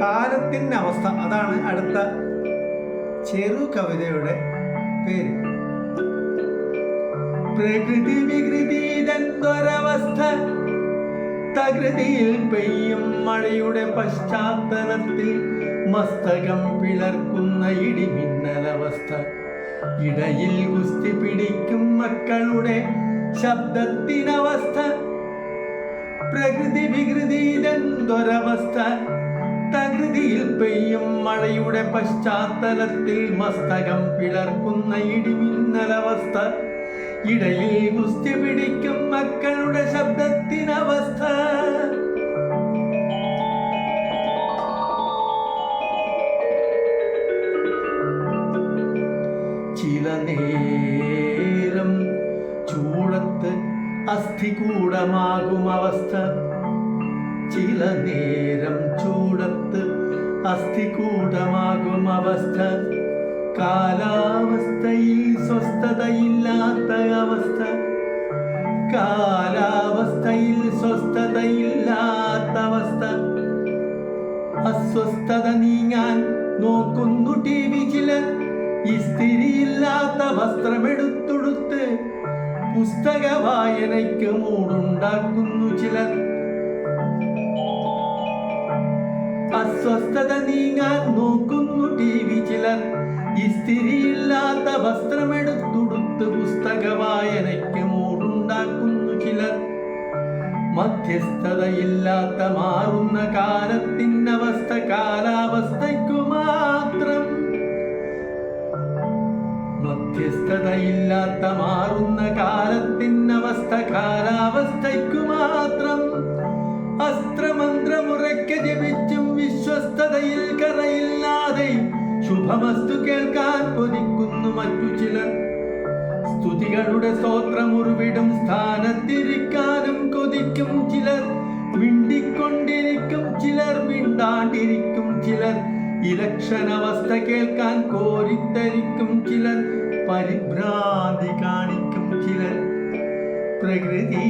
കാലത്തിന്റെ അവസ്ഥ. അതാണ് അടുത്ത ചെറു കവിതയുടെ പേര്. പ്രകൃതി വികൃതി ഇതെന്തൊരവസ്ഥ തകൃതിയിൽ പെയ്യും മഴയുടെ പശ്ചാത്തലത്തിൽ മസ്തകം പിളർക്കുന്ന ഇടിമിന്നലവസ്ഥ. ഇടയിൽ കുസ്തി പിടിക്കും മക്കളുടെ ശബ്ദത്തിനവസ്ഥ. പ്രകൃതി വികൃതി തകൃതിയിൽ പെയ്യും മഴയുടെ പശ്ചാത്തലത്തിൽ മസ്തകം പിളർക്കുന്ന ഇടിമിന്നലവസ്ഥ. ഇടയിൽ കുസ്തി പിടിക്കും മക്കളുടെ ശബ്ദത്തിനവസ്ഥ. ചില നേരം ചൂടത്ത് അസ്ഥികൂടമാകും അവസ്ഥ. ചില നേരം ചൂടത്ത് അസ്ഥികൂടമാകും അവസ്ഥ കാലാവസ്ഥയിൽ സ്വസ്ഥതയില്ലാത്ത അവസ്ഥ കാലാവസ്ഥയിൽ സ്വസ്ഥതയില്ലാത്ത അവസ്ഥ അസ്വസ്ഥത നീങ്ങാൻ നോക്കുന്നു ടി വി ചിലർ. ഇസ്തിരിയില്ലാത്ത വസ്ത്രമെടുത്തുടുത്ത് പുസ്തക വായനയ്ക്ക് മൂടുണ്ടാക്കുന്നു ചിലർ. അസ്വസ്ഥത നീങ്ങാൻ നോക്കുന്നു ടി വി ചിലർ. ഇസ്തിരിയില്ലാത്ത വസ്ത്രമെടുത്തുടുത്ത് പുസ്തക വായനയ്ക്ക് മൂടുണ്ടാക്കുന്നു ചിലർ. മധ്യസ്ഥതയില്ലാത്ത മാറുന്ന കാലത്തിനവസ്ഥ കാലാവസ്ഥയ്ക്കു മാത്രം. മധ്യസ്ഥതയില്ലാത്ത മാറുന്ന കാലത്തിനവസ്ഥ കാലാവസ്ഥയ്ക്കു വിശ്വസ്തതയിൽ കറയില്ലാതെയും ശുഭവസ്തു കേൾക്കാൻ കൊതിക്കുന്നു മറ്റു ചിലർ. സ്തുതികളുടെ സ്തോത്രമുറിവിടും സ്ഥാനത്തിരിക്കാനും കൊതിക്കും ചിലർ. മിണ്ടിക്കൊണ്ടിരിക്കും ചിലർ മിണ്ടാണ്ടിരിക്കും ചിലർ. ഇലക്ഷൻ അവസ്ഥ കേൾക്കാൻ കോരിത്തരിക്കും ചിലർ. പരിഭ്രാന്തി കാണിക്കും ചിലർ. പ്രകൃതി